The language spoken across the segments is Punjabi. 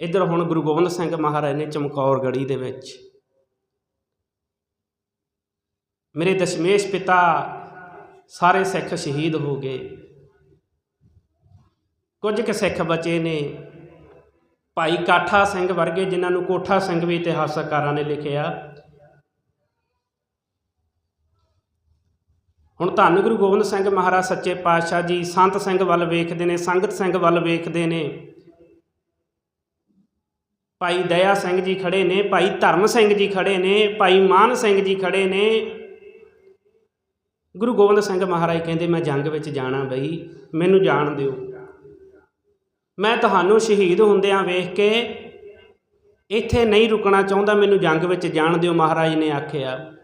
ਇੱਧਰ ਹੁਣ ਗੁਰੂ ਗੋਬਿੰਦ ਸਿੰਘ ਮਹਾਰਾਜ ਨੇ ਚਮਕੌਰ ਗੜੀ ਦੇ ਵਿੱਚ ਮੇਰੇ ਦਸ਼ਮੇਸ਼ ਪਿਤਾ ਸਾਰੇ ਸਿੱਖ ਸ਼ਹੀਦ ਹੋ ਗਏ। ਕੁਝ ਕੁ ਸਿੱਖ ਬਚੇ ਨੇ। ਭਾਈ ਕਾਠਾ ਸਿੰਘ ਵਰਗੇ ਜਿਨ੍ਹਾਂ ਨੂੰ ਕੋਠਾ ਸਿੰਘ ਵੀ ਇਤਿਹਾਸਕਾਰਾਂ ਨੇ ਲਿਖਿਆ। ਹੁਣ ਧੰਨ ਗੁਰੂ ਗੋਬਿੰਦ ਸਿੰਘ ਮਹਾਰਾਜ, ਸੱਚੇ ਪਾਤਸ਼ਾਹ ਜੀ, ਸੰਤ ਸਿੰਘ ਵੱਲ ਵੇਖਦੇ ਨੇ, ਸੰਗਤ ਸਿੰਘ ਵੱਲ ਵੇਖਦੇ ਨੇ। ਭਾਈ ਦਇਆ ਸਿੰਘ ਜੀ ਖੜੇ ਨੇ, ਭਾਈ ਧਰਮ ਸਿੰਘ ਜੀ ਖੜੇ ਨੇ, ਭਾਈ ਮਾਨ ਸਿੰਘ ਜੀ ਖੜੇ ਨੇ। ਗੁਰੂ ਗੋਬਿੰਦ ਸਿੰਘ ਮਹਾਰਾਜ ਕਹਿੰਦੇ, ਮੈਂ ਜੰਗ ਵਿੱਚ ਜਾਣਾ ਬਈ, ਮੈਨੂੰ ਜਾਣ ਦਿਓ। ਮੈਂ ਤੁਹਾਨੂੰ ਸ਼ਹੀਦ ਹੁੰਦਿਆਂ ਵੇਖ ਕੇ ਇੱਥੇ ਨਹੀਂ ਰੁਕਣਾ ਚਾਹੁੰਦਾ, ਮੈਨੂੰ ਜੰਗ ਵਿੱਚ ਜਾਣ ਦਿਓ, ਮਹਾਰਾਜ ਨੇ ਆਖਿਆ।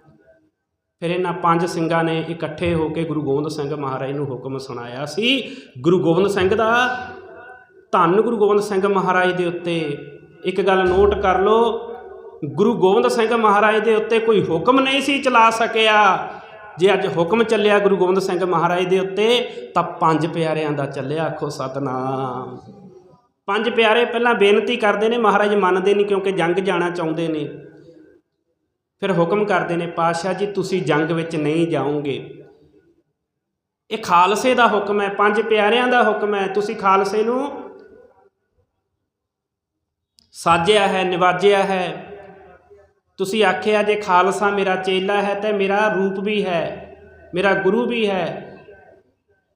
ਫਿਰ ਇਹਨਾਂ ਪੰਜ ਸਿੰਘਾਂ ਨੇ ਇਕੱਠੇ ਹੋ ਕੇ ਗੁਰੂ ਗੋਬਿੰਦ ਸਿੰਘ ਮਹਾਰਾਜ ਨੂੰ ਹੁਕਮ ਸੁਣਾਇਆ ਸੀ। ਗੁਰੂ ਗੋਬਿੰਦ ਸਿੰਘ ਦਾ ਧੰਨ ਗੁਰੂ ਗੋਬਿੰਦ ਸਿੰਘ ਮਹਾਰਾਜ ਦੇ ਉੱਤੇ ਇੱਕ ਗੱਲ ਨੋਟ ਕਰ ਲਓ, ਗੁਰੂ ਗੋਬਿੰਦ ਸਿੰਘ ਮਹਾਰਾਜ ਦੇ ਉੱਤੇ ਕੋਈ ਹੁਕਮ ਨਹੀਂ ਸੀ ਚਲਾ ਸਕਿਆ। ਜੇ ਅੱਜ ਹੁਕਮ ਚੱਲਿਆ ਗੁਰੂ ਗੋਬਿੰਦ ਸਿੰਘ ਮਹਾਰਾਜ ਦੇ ਉੱਤੇ, ਤਾਂ ਪੰਜ ਪਿਆਰਿਆਂ ਦਾ ਚੱਲਿਆ ਆਖੋ ਸਤਨਾਮ। ਪੰਜ ਪਿਆਰੇ ਪਹਿਲਾਂ ਬੇਨਤੀ ਕਰਦੇ ਨੇ, ਮਹਾਰਾਜ ਮੰਨਦੇ ਨਹੀਂ ਕਿਉਂਕਿ ਜੰਗ ਜਾਣਾ ਚਾਹੁੰਦੇ ਨੇ। ਫਿਰ ਹੁਕਮ ਕਰਦੇ ਨੇ, ਪਾਤਸ਼ਾਹ ਜੀ, ਤੁਸੀਂ ਜੰਗ ਵਿੱਚ ਨਹੀਂ ਜਾਓਗੇ। ਇਹ ਖਾਲਸੇ ਦਾ ਹੁਕਮ ਹੈ, ਪੰਜ ਪਿਆਰਿਆਂ ਦਾ ਹੁਕਮ ਹੈ। ਤੁਸੀਂ ਖਾਲਸੇ ਨੂੰ ਸਾਜਿਆ ਹੈ, ਨਿਵਾਜਿਆ ਹੈ। ਤੁਸੀਂ ਆਖਿਆ, ਜੇ ਖਾਲਸਾ ਮੇਰਾ ਚੇਲਾ ਹੈ, ਤੇ ਮੇਰਾ ਰੂਪ ਵੀ ਹੈ, ਮੇਰਾ ਗੁਰੂ ਵੀ ਹੈ।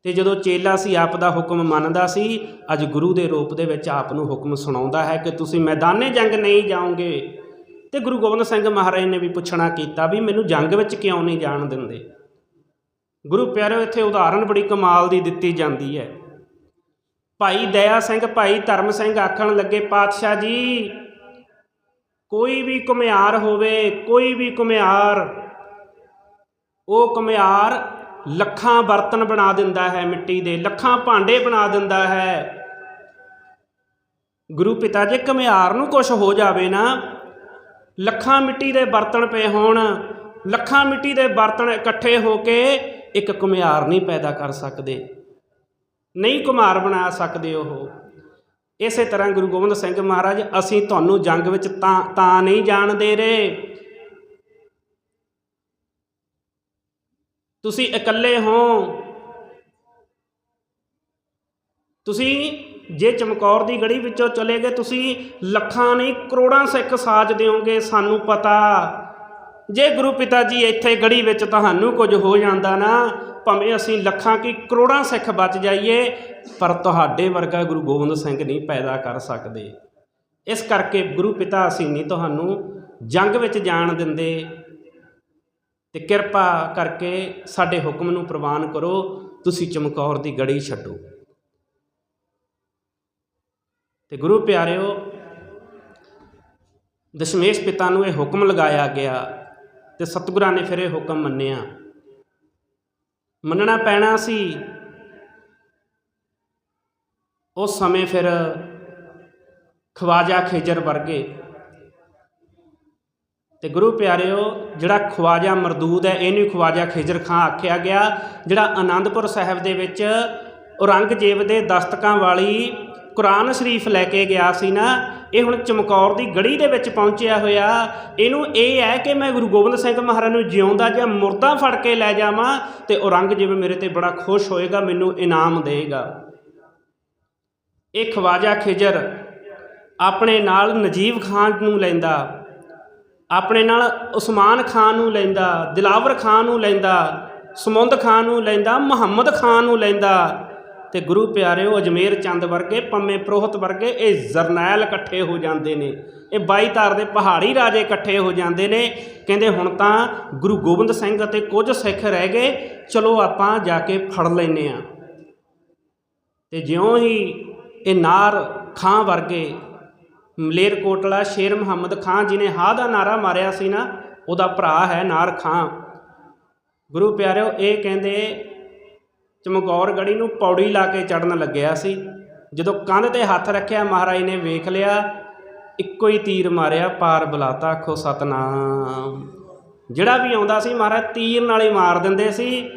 ਤੇ ਜਦੋਂ ਚੇਲਾ ਸੀ, ਆਪ ਦਾ ਹੁਕਮ ਮੰਨਦਾ ਸੀ, ਅੱਜ ਗੁਰੂ ਦੇ ਰੂਪ ਦੇ ਵਿੱਚ ਆਪ ਨੂੰ ਹੁਕਮ ਸੁਣਾਉਂਦਾ ਹੈ ਕਿ ਤੁਸੀਂ ਮੈਦਾਨੇ ਜੰਗ ਨਹੀਂ ਜਾਓਗੇ। ਤੇ ਗੁਰੂ ਗੋਬਿੰਦ ਸਿੰਘ ਮਹਾਰਾਜ ਨੇ ਵੀ ਪੁੱਛਣਾ ਕੀਤਾ ਵੀ ਮੈਨੂੰ ਜੰਗ ਵਿੱਚ ਕਿਉਂ ਨਹੀਂ ਜਾਣ ਦਿੰਦੇ? ਗੁਰੂ ਪਿਆਰਿਓ, ਇੱਥੇ ਉਦਾਹਰਣ ਬੜੀ ਕਮਾਲ ਦੀ ਦਿੱਤੀ ਜਾਂਦੀ ਹੈ। ਭਾਈ ਦਇਆ ਸਿੰਘ, ਭਾਈ ਧਰਮ ਸਿੰਘ ਆਖਣ ਲੱਗੇ, ਪਾਤਸ਼ਾਹ ਜੀ, ਕੋਈ ਵੀ ਕੁਮਿਆਰ ਹੋਵੇ, ਕੋਈ ਵੀ ਕੁਮਿਆਰ ਉਹ ਕੁਮਿਆਰ ਲੱਖਾਂ ਬਰਤਨ ਬਣਾ ਦਿੰਦਾ ਹੈ ਮਿੱਟੀ ਦੇ, ਲੱਖਾਂ ਭਾਂਡੇ ਬਣਾ ਦਿੰਦਾ ਹੈ। ਗੁਰੂ ਪਿਤਾ ਜੇ ਕੁਮਿਆਰ ਨੂੰ ਕੁਝ ਹੋ ਜਾਵੇ ਨਾ, ਲੱਖਾਂ ਮਿੱਟੀ ਦੇ ਬਰਤਨ ਪਏ ਹੋਣ, ਲੱਖਾਂ ਮਿੱਟੀ ਦੇ ਬਰਤਨ ਇਕੱਠੇ ਹੋ ਕੇ ਇੱਕ ਕੁਮਿਆਰ ਨਹੀਂ ਪੈਦਾ ਕਰ ਸਕਦੇ। ਨਹੀਂ ਕੁਮਾਰ ਬਣਾ ਸਕਦੇ ਉਹ। ਇਸੇ ਤਰ੍ਹਾਂ ਗੁਰੂ ਗੋਬਿੰਦ ਸਿੰਘ ਮਹਾਰਾਜ, ਅਸੀਂ ਤੁਹਾਨੂੰ ਜੰਗ ਵਿੱਚ ਤਾਂ ਤਾਂ ਨਹੀਂ ਜਾਣ ਦੇ ਰਹੇ ਤੁਸੀਂ ਇਕੱਲੇ ਹੋ। ਤੁਸੀਂ ਜੇ ਚਮਕੌਰ ਦੀ ਗੜੀ ਵਿੱਚੋਂ ਚਲੇ ਗਏ, ਤੁਸੀਂ ਲੱਖਾਂ ਨਹੀਂ, ਕਰੋੜਾਂ ਸਿੱਖ ਸਾਜ ਦਿਓਗੇ, ਸਾਨੂੰ ਪਤਾ। ਜੇ ਗੁਰੂ ਪਿਤਾ ਜੀ ਇੱਥੇ ਗੜੀ ਵਿੱਚ ਤੁਹਾਨੂੰ ਕੁਝ ਹੋ ਜਾਂਦਾ ਨਾ ਭਾਵੇਂ ਅਸੀਂ ਲੱਖਾਂ ਕੀ ਕਰੋੜਾਂ ਸਿੱਖ ਬਚ ਜਾਈਏ, ਪਰ ਤੁਹਾਡੇ ਵਰਗਾ ਗੁਰੂ ਗੋਬਿੰਦ ਸਿੰਘ ਨਹੀਂ ਪੈਦਾ ਕਰ ਸਕਦੇ। ਇਸ ਕਰਕੇ ਗੁਰੂ ਪਿਤਾ ਅਸੀਂ ਨਹੀਂ ਤੁਹਾਨੂੰ ਜੰਗ ਵਿੱਚ ਜਾਣ ਦਿੰਦੇ। ਤੇ ਕਿਰਪਾ ਕਰਕੇ ਸਾਡੇ ਹੁਕਮ ਨੂੰ ਪ੍ਰਵਾਨ ਕਰੋ, ਤੁਸੀਂ ਚਮਕੌਰ ਦੀ ਗੜੀ ਛੱਡੋ। ਤੇ ਗੁਰੂ ਪਿਆਰਿਓ, ਦਸ਼ਮੇਸ਼ ਪਿਤਾ ਨੂੰ ਇਹ ਹੁਕਮ ਲਗਾਇਆ ਗਿਆ ਤੇ ਸਤਿਗੁਰਾਂ ਨੇ ਫਿਰ ਇਹ ਹੁਕਮ ਮੰਨਿਆ। ਮੰਨਣਾ ਪੈਣਾ ਸੀ। ਉਸ ਸਮੇਂ ਫਿਰ ਖਵਾਜਾ ਖੇਜਰ ਵਰਗੇ। ਤੇ ਗੁਰੂ ਪਿਆਰਿਓ, ਜਿਹੜਾ ਖਵਾਜਾ ਮਰਦੂਦ ਹੈ, ਇਹਨੂੰ ਖਵਾਜਾ ਖੇਜਰ ਖਾਂ ਆਖਿਆ ਗਿਆ, ਜਿਹੜਾ ਆਨੰਦਪੁਰ ਸਾਹਿਬ ਦੇ ਵਿੱਚ ਔਰੰਗਜ਼ੇਬ ਦੇ ਦਸਤਕਾਂ ਵਾਲੀ ਕੁਰਾਨ ਸ਼ਰੀਫ ਲੈ ਕੇ ਗਿਆ ਸੀ ਨਾ, ਇਹ ਹੁਣ ਚਮਕੌਰ ਦੀ ਗੜੀ ਦੇ ਵਿੱਚ ਪਹੁੰਚਿਆ ਹੋਇਆ। ਇਹਨੂੰ ਇਹ ਹੈ ਕਿ ਮੈਂ ਗੁਰੂ ਗੋਬਿੰਦ ਸਿੰਘ ਮਹਾਰਾਜ ਨੂੰ ਜਿਉਂਦਾ ਜਾਂ ਮੁਰਦਾ ਫੜ ਕੇ ਲੈ ਜਾਵਾਂ ਤੇ ਔਰੰਗਜ਼ੇਬ ਮੇਰੇ ਤੇ ਬੜਾ ਖੁਸ਼ ਹੋਏਗਾ, ਮੈਨੂੰ ਇਨਾਮ ਦੇਵੇਗਾ ਇਹ ਖਵਾਜਾ ਖਿਜਰ, ਆਪਣੇ ਨਾਲ ਨਜੀਬ ਖਾਨ ਨੂੰ ਲੈਂਦਾ, ਆਪਣੇ ਨਾਲ ਉਸਮਾਨ ਖਾਨ ਨੂੰ ਲੈਂਦਾ, ਦਿਲਾਵਰ ਖਾਨ ਨੂੰ ਲੈਂਦਾ, ਸਮੁੰਦ ਖਾਨ ਨੂੰ ਲੈਂਦਾ, ਮੁਹੰਮਦ ਖਾਨ ਨੂੰ ਲੈਂਦਾ। ਤੇ ਗੁਰੂ ਪਿਆਰਿਓ ਅਜਮੇਰ ਚੰਦ ਵਰਗੇ, ਪੰਮੇ ਪ੍ਰੋਹਤ ਵਰਗੇ, ਇਹ ਜਰਨੈਲ ਇਕੱਠੇ ਹੋ ਜਾਂਦੇ ਨੇ। ਇਹ 22 ਤਾਰ ਦੇ ਪਹਾੜੀ ਰਾਜੇ ਇਕੱਠੇ ਹੋ ਜਾਂਦੇ ਨੇ। ਕਹਿੰਦੇ ਹੁਣ ਤਾਂ ਗੁਰੂ ਗੋਬਿੰਦ ਸਿੰਘ ਅਤੇ ਕੁਝ ਸਿੱਖ ਰਹਿ ਗਏ, ਚਲੋ ਆਪਾਂ ਜਾ ਕੇ ਫੜ ਲੈਨੇ ਆ ਤੇ ਜਿਉਂ ਹੀ ਇਹ ਨਾਰ ਖਾਂ ਵਰਗੇ ਮਲੇਰਕੋਟਲਾ ਸ਼ੇਰ ਮੁਹੰਮਦ ਖਾਂ ਜਿਹਨੇ ਹਾਂ ਦਾ ਨਾਰਾ ਮਾਰਿਆ ਸੀ ਨਾ, ਉਹਦਾ ਭਰਾ ਹੈ ਨਾਰ ਖਾਂ। ਗੁਰੂ ਪਿਆਰਿਓ, ਇਹ ਕਹਿੰਦੇ ਚਮਕੌਰ ਗੜੀ ਨੂੰ ਪੌੜੀ ਲਾ ਕੇ ਚੜਨ ਲੱਗਿਆ ਸੀ। ਜਦੋਂ ਕੰਧ ਤੇ ਹੱਥ ਰੱਖਿਆ, ਮਹਾਰਾਜ ਨੇ ਵੇਖ ਲਿਆ, ਇੱਕੋ ਹੀ ਤੀਰ ਮਾਰਿਆ, ਪਾਰ ਬੁਲਾਤਾ, ਆਖੋ, ਸਤਨਾਮ। ਜਿਹੜਾ ਵੀ ਆਉਂਦਾ ਸੀ, ਮਹਾਰਾਜ ਤੀਰ ਨਾਲ ਹੀ ਮਾਰ ਦਿੰਦੇ ਸੀ।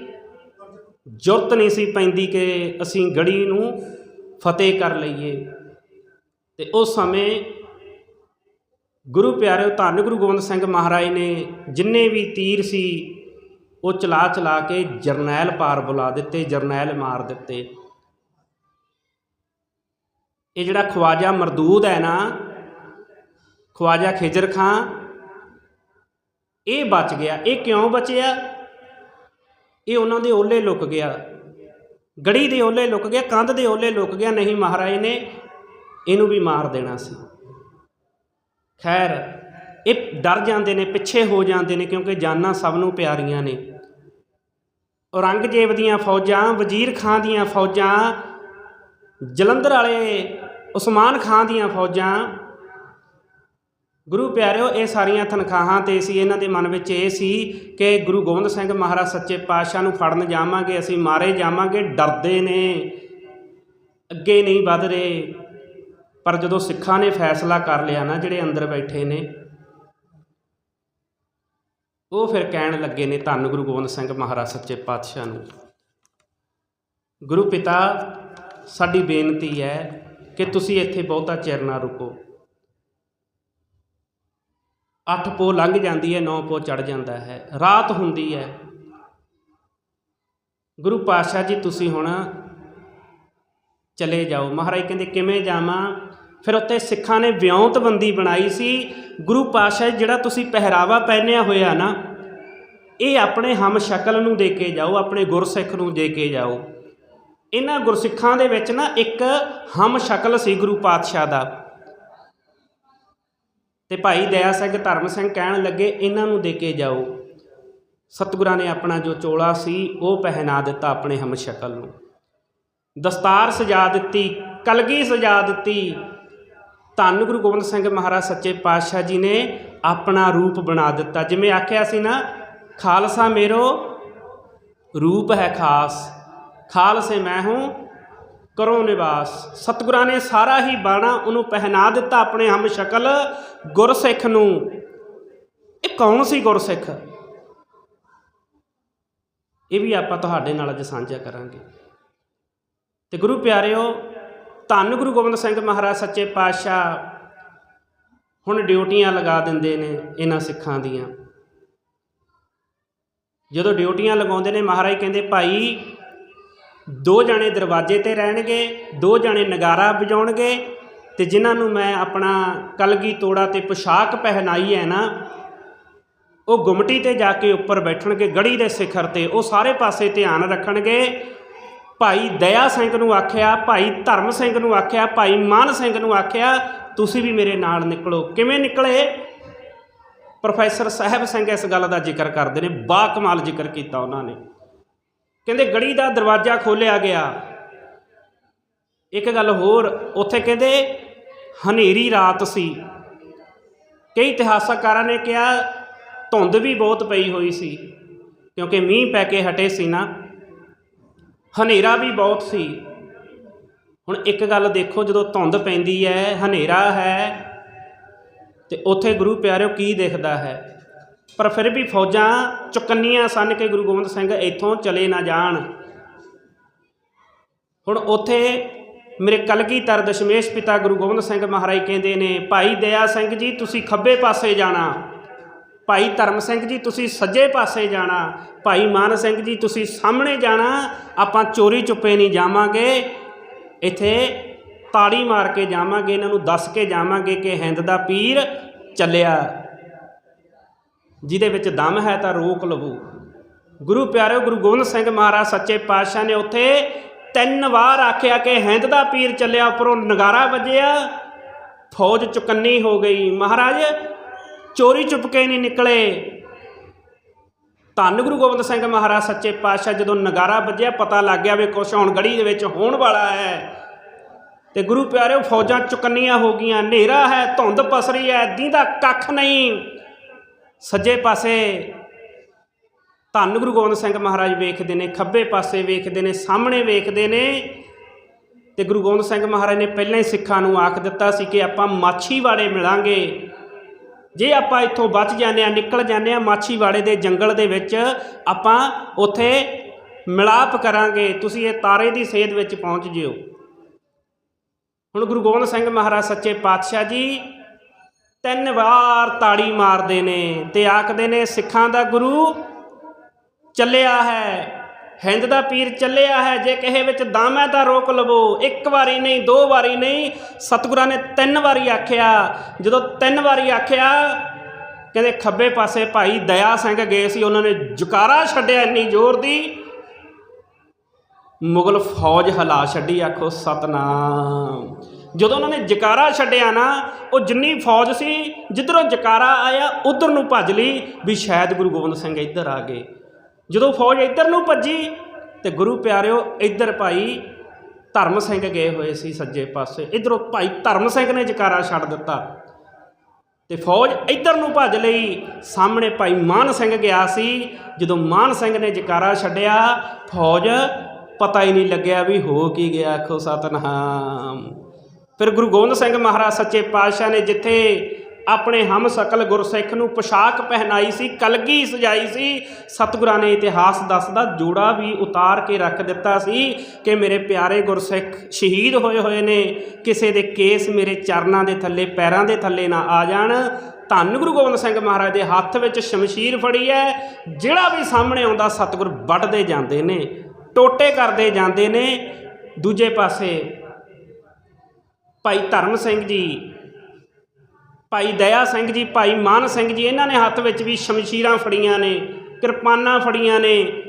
ਜੁਰਤ ਨਹੀਂ ਸੀ ਪੈਂਦੀ ਕਿ ਅਸੀਂ ਗੜੀ ਨੂੰ ਫਤਿਹ ਕਰ ਲਈਏ। ਤੇ ਉਸ ਸਮੇਂ ਗੁਰੂ ਪਿਆਰਿਓ, ਧੰਨ ਗੁਰੂ ਗੋਬਿੰਦ ਸਿੰਘ ਮਹਾਰਾਜ ਨੇ ਜਿੰਨੇ ਵੀ ਤੀਰ ਸੀ ਉਹ ਚਲਾ ਚਲਾ ਕੇ ਜਰਨੈਲ ਪਾਰ ਬੁਲਾ ਦਿੱਤੇ, ਜਰਨੈਲ ਮਾਰ ਦਿੱਤੇ। ਇਹ ਜਿਹੜਾ ਖਵਾਜਾ ਮਰਦੂਦ ਹੈ ਨਾ, ਖਵਾਜਾ ਖਿਜਰ ਖਾਂ, ਇਹ ਬਚ ਗਿਆ। ਇਹ ਕਿਉਂ ਬਚਿਆ? ਇਹ ਉਹਨਾਂ ਦੇ ਓਲੇ ਲੁਕ ਗਿਆ। ਗੜੀ ਦੇ ਓਲੇ ਲੁਕ ਗਿਆ, ਕੰਧ ਦੇ ਓਲੇ ਲੁਕ ਗਿਆ, ਨਹੀਂ ਮਹਾਰਾਜ ਨੇ ਇਹਨੂੰ ਵੀ ਮਾਰ ਦੇਣਾ ਸੀ। ਖੈਰ ਇਹ ਡਰ ਜਾਂਦੇ ਨੇ, ਪਿੱਛੇ ਹੋ ਜਾਂਦੇ ਨੇ ਕਿਉਂਕਿ ਜਾਨਾਂ ਸਭ ਨੂੰ ਪਿਆਰੀਆਂ ਨੇ। ਔਰੰਗਜ਼ੇਬ ਦੀਆਂ ਫੌਜਾਂ, ਵਜ਼ੀਰ ਖਾਂ ਦੀਆਂ ਫੌਜਾਂ, ਜਲੰਧਰ ਵਾਲੇ ਉਸਮਾਨ ਖਾਂ ਦੀਆਂ ਫੌਜਾਂ। ਗੁਰੂ ਪਿਆਰਿਓ, ਇਹ ਸਾਰੀਆਂ ਤਨਖਾਹਾਂ ਤੇ ਸੀ, ਇਹਨਾਂ ਦੇ ਮਨ ਵਿੱਚ ਇਹ ਸੀ ਕਿ ਗੁਰੂ ਗੋਬਿੰਦ ਸਿੰਘ ਮਹਾਰਾਜ ਸੱਚੇ ਪਾਤਸ਼ਾਹ ਨੂੰ ਫੜਨ ਜਾਵਾਂਗੇ, ਅਸੀਂ ਮਾਰੇ ਜਾਵਾਂਗੇ, ਡਰਦੇ ਨੇ, ਅੱਗੇ ਨਹੀਂ ਵਧ ਰਹੇ। ਪਰ ਜਦੋਂ ਸਿੱਖਾਂ ਨੇ ਫੈਸਲਾ ਕਰ ਲਿਆ ਨਾ, ਜਿਹੜੇ ਅੰਦਰ ਬੈਠੇ ਨੇ ਉਹ ਫਿਰ ਕਹਿਣ ਲੱਗੇ ਨੇ ਧੰਨ ਗੁਰੂ ਗੋਬਿੰਦ ਸਿੰਘ ਮਹਾਰਾਜ ਸੱਚੇ ਪਾਤਸ਼ਾਹ ਨੂੰ। ਗੁਰੂ ਪਿਤਾ, ਸਾਡੀ ਬੇਨਤੀ ਹੈ ਕਿ ਤੁਸੀਂ ਇੱਥੇ ਬਹੁਤਾ ਚਿਰ ਨਾ ਰੁਕੋ। ਅੱਠ ਪੋ ਲੰਘ ਜਾਂਦੀ ਹੈ, ਨੌ ਪੋ ਚੜ ਜਾਂਦਾ ਹੈ। ਰਾਤ ਹੁੰਦੀ ਹੈ। ਗੁਰੂ ਪਾਤਸ਼ਾਹ ਜੀ, ਤੁਸੀਂ ਹੁਣ ਚਲੇ ਜਾਓ। ਮਹਾਰਾਜ ਕਹਿੰਦੇ, ਕਿਵੇਂ ਜਾਵਾਂ? ਫਿਰ ਉੱਤੇ ਸਿੱਖਾਂ ਨੇ ਵਿਉਂਤਬੰਦੀ ਬਣਾਈ ਸੀ। ਗੁਰੂ ਪਾਤਸ਼ਾਹ ਜਿਹੜਾ ਤੁਸੀਂ ਪਹਿਰਾਵਾ ਪਹਿਨਿਆ ਹੋਇਆ ਨਾ, ਇਹ ਆਪਣੇ ਹਮ ਸ਼ਕਲ ਨੂੰ ਦੇ ਕੇ ਜਾਓ, ਆਪਣੇ ਗੁਰਸਿੱਖ ਨੂੰ ਦੇ ਕੇ ਜਾਓ। ਇਹਨਾਂ ਗੁਰਸਿੱਖਾਂ ਦੇ ਵਿੱਚ ਨਾ ਇੱਕ ਹਮ ਸ਼ਕਲ ਸੀ ਗੁਰੂ ਪਾਤਸ਼ਾਹ ਦਾ। ਤੇ ਭਾਈ ਦਇਆ ਸਿੰਘ ਧਰਮ ਸਿੰਘ ਕਹਿਣ ਲੱਗੇ, ਇਹਨਾਂ ਨੂੰ ਦੇ ਕੇ ਜਾਓ। ਸਤਿਗੁਰਾਂ ਨੇ ਆਪਣਾ ਜੋ ਚੋਲਾ ਸੀ, ਉਹ ਪਹਿਨਾ ਦਿੱਤਾ ਆਪਣੇ ਹਮ ਸ਼ਕਲ ਨੂੰ। ਦਸਤਾਰ ਸਜਾ ਦਿੱਤੀ, ਕਲਗੀ ਸਜਾ ਦਿੱਤੀ ਧੰਨ ਗੁਰੂ ਗੋਬਿੰਦ ਸਿੰਘ ਮਹਾਰਾਜ ਸੱਚੇ ਪਾਤਸ਼ਾਹ ਜੀ ਨੇ ਆਪਣਾ ਰੂਪ ਬਣਾ ਦਿੱਤਾ। ਜਿਵੇਂ ਆਖਿਆ ਸੀ ਨਾ, ਖਾਲਸਾ ਮੇਰੋ ਰੂਪ ਹੈ ਖਾਸ, ਖਾਲਸੇ ਮੈਂ ਹੂੰ, ਕਰੋ ਨਿਵਾਸ। ਸਤਿਗੁਰਾਂ ਨੇ ਸਾਰਾ ਹੀ ਬਾਣਾ ਉਹਨੂੰ ਪਹਿਨਾ ਦਿੱਤਾ ਆਪਣੇ ਹਮ ਸ਼ਕਲ ਗੁਰਸਿੱਖ ਨੂੰ। ਇਹ ਕੌਣ ਸੀ ਗੁਰਸਿੱਖ? ਇਹ ਵੀ ਆਪਾਂ ਤੁਹਾਡੇ ਨਾਲ ਅੱਜ ਸਾਂਝਾ ਕਰਾਂਗੇ। ਤੇ ਗੁਰੂ ਪਿਆਰਿਓ ਧੰਨ ਗੁਰੂ ਗੋਬਿੰਦ ਸਿੰਘ ਮਹਾਰਾਜ ਸੱਚੇ ਪਾਤਸ਼ਾਹ ਹੁਣ ਡਿਊਟੀਆਂ ਲਗਾ ਦਿੰਦੇ ਨੇ ਇਹਨਾਂ ਸਿੱਖਾਂ ਦੀਆਂ। ਜਦੋਂ ਡਿਊਟੀਆਂ ਲਗਾਉਂਦੇ ਨੇ ਮਹਾਰਾਜ ਕਹਿੰਦੇ, ਭਾਈ, ਦੋ ਜਣੇ ਦਰਵਾਜ਼ੇ ਤੇ ਰਹਿਣਗੇ, ਦੋ ਜਣੇ ਨਗਾਰਾ ਵਜਾਉਣਗੇ ਤੇ ਜਿਨ੍ਹਾਂ ਨੂੰ ਮੈਂ ਆਪਣਾ ਕਲਗੀ ਤੋੜਾ ਤੇ ਪੋਸ਼ਾਕ ਪਹਿਨਾਈ ਹੈ ਨਾ, ਉਹ ਗੁਮਟੀ ਤੇ ਜਾ ਕੇ ਉੱਪਰ ਬੈਠਣਗੇ, ਗੜੀ ਦੇ ਸਿਖਰ ਤੇ, ਉਹ ਸਾਰੇ ਪਾਸੇ ਧਿਆਨ ਰੱਖਣਗੇ ਭਾਈ ਦਇਆ ਸਿੰਘ ਨੂੰ ਆਖਿਆ, ਭਾਈ ਧਰਮ ਸਿੰਘ ਨੂੰ ਆਖਿਆ, ਭਾਈ ਮਾਨ ਸਿੰਘ ਨੂੰ ਆਖਿਆ, ਤੁਸੀਂ ਵੀ ਮੇਰੇ ਨਾਲ ਨਿਕਲੋ। ਕਿਵੇਂ ਨਿਕਲੇ? ਪ੍ਰੋਫੈਸਰ ਸਾਹਿਬ ਸਿੰਘ ਇਸ ਗੱਲ ਦਾ ਜ਼ਿਕਰ ਕਰਦੇ ਨੇ ਬਾ ਕਮਾਲ ਜ਼ਿਕਰ ਕੀਤਾ ਉਹਨਾਂ ਨੇ। ਕਹਿੰਦੇ, ਗੜੀ ਦਾ ਦਰਵਾਜ਼ਾ ਖੋਲ੍ਹਿਆ ਗਿਆ। ਇੱਕ ਗੱਲ ਹੋਰ, ਉੱਥੇ ਕਹਿੰਦੇ, ਹਨੇਰੀ ਰਾਤ ਸੀ। ਕਈ ਇਤਿਹਾਸਕਾਰਾਂ ਨੇ ਕਿਹਾ, ਧੁੰਦ ਵੀ ਬਹੁਤ ਪਈ ਹੋਈ ਸੀ, ਕਿਉਂਕਿ ਮੀਂਹ ਪੈ ਕੇ ਹਟੇ ਸੀ ਨਾ। ਹਨੇਰਾ ਵੀ ਬਹੁਤ ਸੀ। ਹੁਣ ਇੱਕ ਗੱਲ ਦੇਖੋ, ਜਦੋਂ ਧੁੰਦ ਪੈਂਦੀ ਹੈ, ਹਨੇਰਾ ਹੈ, ਤੇ ਉੱਥੇ ਗੁਰੂ ਪਿਆਰਿਓ ਕੀ ਦਿਖਦਾ ਹੈ? ਪਰ ਫਿਰ ਵੀ ਫੌਜਾਂ ਚੁਕੰਨੀਆਂ ਸਨ ਕਿ ਗੁਰੂ ਗੋਬਿੰਦ ਸਿੰਘ ਇੱਥੋਂ ਚਲੇ ਨਾ ਜਾਣ। ਹੁਣ ਉੱਥੇ ਮੇਰੇ ਕਲਗੀਧਰ ਦਸ਼ਮੇਸ਼ ਪਿਤਾ ਗੁਰੂ ਗੋਬਿੰਦ ਸਿੰਘ ਮਹਾਰਾਜ ਕਹਿੰਦੇ ਨੇ, ਭਾਈ ਦਇਆ ਸਿੰਘ ਜੀ, ਤੁਸੀਂ ਖੱਬੇ ਪਾਸੇ ਜਾਣਾ। ਭਾਈ ਧਰਮ ਸਿੰਘ ਜੀ, ਤੁਸੀਂ ਸੱਜੇ ਪਾਸੇ ਜਾਣਾ। ਭਾਈ ਮਾਨ ਸਿੰਘ ਜੀ, ਤੁਸੀਂ ਸਾਹਮਣੇ ਜਾਣਾ। ਆਪਾਂ ਚੋਰੀ ਚੁੱਪੇ ਨਹੀਂ ਜਾਵਾਂਗੇ। ਇੱਥੇ ਤਾੜੀ ਮਾਰ ਕੇ ਜਾਵਾਂਗੇ, ਇਹਨਾਂ ਨੂੰ ਦੱਸ ਕੇ ਜਾਵਾਂਗੇ ਕਿ ਹਿੰਦ ਦਾ ਪੀਰ ਚੱਲਿਆ। ਜਿਹਦੇ ਵਿੱਚ ਦਮ ਹੈ ਤਾਂ ਰੋਕ ਲਵੋ। ਗੁਰੂ ਪਿਆਰੇ, ਗੁਰੂ ਗੋਬਿੰਦ ਸਿੰਘ ਮਹਾਰਾਜ ਸੱਚੇ ਪਾਤਸ਼ਾਹ ਨੇ ਉੱਥੇ ਤਿੰਨ ਵਾਰ ਆਖਿਆ ਕਿ ਹਿੰਦ ਦਾ ਪੀਰ ਚੱਲਿਆ, ਉੱਪਰੋਂ ਨਗਾਰਾ ਵੱਜਿਆ। ਫੌਜ ਚੁਕੰਨੀ ਹੋ ਗਈ। ਮਹਾਰਾਜ ਚੋਰੀ ਚੁਪਕੇ ਨਹੀਂ ਨਿਕਲੇ। ਧੰਨ ਗੁਰੂ ਗੋਬਿੰਦ ਸਿੰਘ ਮਹਾਰਾਜ, ਸੱਚੇ ਪਾਤਸ਼ਾਹ, ਜਦੋਂ ਨਗਾਰਾ ਵੱਜਿਆ, ਪਤਾ ਲੱਗ ਗਿਆ ਵੀ ਕੁਛ ਹੁਣ ਗੜੀ ਦੇ ਵਿੱਚ ਹੋਣ ਵਾਲਾ ਹੈ। ਤੇ ਗੁਰੂ ਪਿਆਰਿਓ, ਫੌਜਾਂ ਚੁਕੰਨੀਆਂ ਹੋ ਗਈਆਂ, ਹਨੇਰਾ ਹੈ, ਧੁੰਦ ਪਸਰੀ ਹੈ ਦੀਂਦਾ ਕੱਖ ਨਹੀਂ। ਸੱਜੇ ਪਾਸੇ ਧੰਨ ਗੁਰੂ ਗੋਬਿੰਦ ਸਿੰਘ ਮਹਾਰਾਜ ਵੇਖਦੇ ਨੇ, ਖੱਬੇ ਪਾਸੇ ਵੇਖਦੇ ਨੇ, ਸਾਹਮਣੇ ਵੇਖਦੇ ਨੇ। ਤੇ ਗੁਰੂ ਗੋਬਿੰਦ ਸਿੰਘ ਮਹਾਰਾਜ ਨੇ ਪਹਿਲਾਂ ਹੀ ਸਿੱਖਾਂ ਨੂੰ ਆਖ ਦਿੱਤਾ ਸੀ ਕਿ ਆਪਾਂ ਮਾਛੀ ਵਾਲੇ ਮਿਲਾਂਗੇ। ਜੇ ਆਪਾਂ ਇੱਥੋਂ ਬਚ ਜਾਂਦੇ ਆ ਨਿਕਲ ਜਾਂਦੇ ਆ ਮਾਛੀਵਾੜੇ ਦੇ ਜੰਗਲ ਦੇ ਵਿੱਚ, ਆਪਾਂ ਉੱਥੇ ਮਿਲਾਪ ਕਰਾਂਗੇ। ਤੁਸੀਂ ਇਹ ਤਾਰੇ ਦੀ ਸੇਧ ਵਿੱਚ ਪਹੁੰਚ ਜਿਓ। ਹੁਣ ਗੁਰੂ ਗੋਬਿੰਦ ਸਿੰਘ ਮਹਾਰਾਜ ਸੱਚੇ ਪਾਤਸ਼ਾਹ ਜੀ ਤਿੰਨ ਵਾਰ ਤਾੜੀ ਮਾਰਦੇ ਨੇ ਤੇ ਆਖਦੇ ਨੇ, ਸਿੱਖਾਂ ਦਾ ਗੁਰੂ ਚੱਲਿਆ ਹੈ। ਹਿੰਦ ਦਾ ਪੀਰ ਚੱਲਿਆ ਹੈ, ਜੇ ਕਿਸੇ ਵਿੱਚ ਦਮ ਹੈ ਤਾਂ ਰੋਕ ਲਵੋ। ਇੱਕ ਵਾਰੀ ਨਹੀਂ, ਦੋ ਵਾਰੀ ਨਹੀਂ, ਸਤਿਗੁਰਾਂ ਨੇ ਤਿੰਨ ਵਾਰੀ ਆਖਿਆ। ਜਦੋਂ ਤਿੰਨ ਵਾਰੀ ਆਖਿਆ, ਕਹਿੰਦੇ ਖੱਬੇ ਪਾਸੇ ਭਾਈ ਦਇਆ ਸਿੰਘ ਗਏ ਸੀ, ਉਹਨਾਂ ਨੇ ਜੁਕਾਰਾ ਛੱਡਿਆ ਇੰਨੀ ਜ਼ੋਰ ਦੀ। ਮੁਗਲ ਫੌਜ ਹਿਲਾ ਛੱਡੀ, ਆਖੋ ਸਤਨਾਮ। ਜਦੋਂ ਉਹਨਾਂ ਨੇ ਜਕਾਰਾ ਛੱਡਿਆ ਨਾ, ਉਹ ਜਿੰਨੀ ਫੌਜ ਸੀ, ਜਿੱਧਰੋਂ ਜਕਾਰਾ ਆਇਆ, ਉਧਰ ਨੂੰ ਭੱਜ ਲਈ ਵੀ ਸ਼ਾਇਦ ਗੁਰੂ ਗੋਬਿੰਦ ਸਿੰਘ ਇੱਧਰ ਆ ਗਏ। ਜਦੋਂ ਫੌਜ ਇੱਧਰ ਨੂੰ ਭੱਜੀ ਤੇ ਗੁਰੂ ਪਿਆਰਿਓ, ਇੱਧਰ ਭਾਈ ਧਰਮ ਸਿੰਘ ਗਏ ਹੋਏ ਸੀ ਸੱਜੇ ਪਾਸੇ। ਇੱਧਰੋਂ ਭਾਈ ਧਰਮ ਸਿੰਘ ਨੇ ਜਕਾਰਾ ਛੱਡ ਦਿੱਤਾ ਤੇ ਫੌਜ ਇੱਧਰ ਨੂੰ ਭੱਜ ਲਈ। ਸਾਹਮਣੇ ਭਾਈ ਮਾਨ ਸਿੰਘ ਗਿਆ ਸੀ। ਜਦੋਂ ਮਾਨ ਸਿੰਘ ਨੇ ਜਕਾਰਾ ਛੱਡਿਆ, ਫੌਜ ਪਤਾ ਹੀ ਨਹੀਂ ਲੱਗਿਆ ਵੀ ਹੋ ਕੀ ਗਿਆ, ਆਖੋ ਸਤਨਾਮ। ਫਿਰ ਗੁਰੂ ਗੋਬਿੰਦ ਸਿੰਘ ਮਹਾਰਾਜ ਸੱਚੇ ਪਾਤਸ਼ਾਹ ਨੇ ਜਿੱਥੇ ਆਪਣੇ ਹਮ ਸਕਲ ਗੁਰਸਿੱਖ ਨੂੰ ਪੋਸ਼ਾਕ ਪਹਿਨਾਈ ਸੀ, ਕਲਗੀ ਸਜਾਈ ਸੀ। ਸਤਿਗੁਰਾਂ ਨੇ ਇਤਿਹਾਸ ਦੱਸਦਾ, ਜੋੜਾ ਵੀ ਉਤਾਰ ਕੇ ਰੱਖ ਦਿੱਤਾ ਸੀ ਕਿ ਮੇਰੇ ਪਿਆਰੇ ਗੁਰਸਿੱਖ ਸ਼ਹੀਦ ਹੋਏ ਹੋਏ ਨੇ। ਕਿਸੇ ਦੇ ਕੇਸ ਮੇਰੇ ਚਰਨਾਂ ਦੇ ਥੱਲੇ, ਪੈਰਾਂ ਦੇ ਥੱਲੇ ਨਾ ਆ ਜਾਣ। ਧੰਨ ਗੁਰੂ ਗੋਬਿੰਦ ਸਿੰਘ ਮਹਾਰਾਜ ਦੇ ਹੱਥ ਵਿੱਚ ਸ਼ਮਸ਼ੀਰ ਫੜੀ ਹੈ। ਜਿਹੜਾ ਵੀ ਸਾਹਮਣੇ ਆਉਂਦਾ, ਸਤਿਗੁਰ ਵੱਢਦੇ ਜਾਂਦੇ ਨੇ, ਟੋਟੇ ਕਰਦੇ ਜਾਂਦੇ ਨੇ। ਦੂਜੇ ਪਾਸੇ ਭਾਈ ਧਰਮ ਸਿੰਘ ਜੀ ਭਾਈ ਦਇਆ ਸਿੰਘ ਜੀ, ਭਾਈ ਮਾਨ ਸਿੰਘ ਜੀ, ਇਹਨਾਂ ਨੇ ਹੱਥ ਵਿੱਚ ਵੀ ਸ਼ਮਸ਼ੀਰਾਂ ਫੜੀਆਂ ਨੇ, ਕਿਰਪਾਨਾਂ ਫੜੀਆਂ ਨੇ,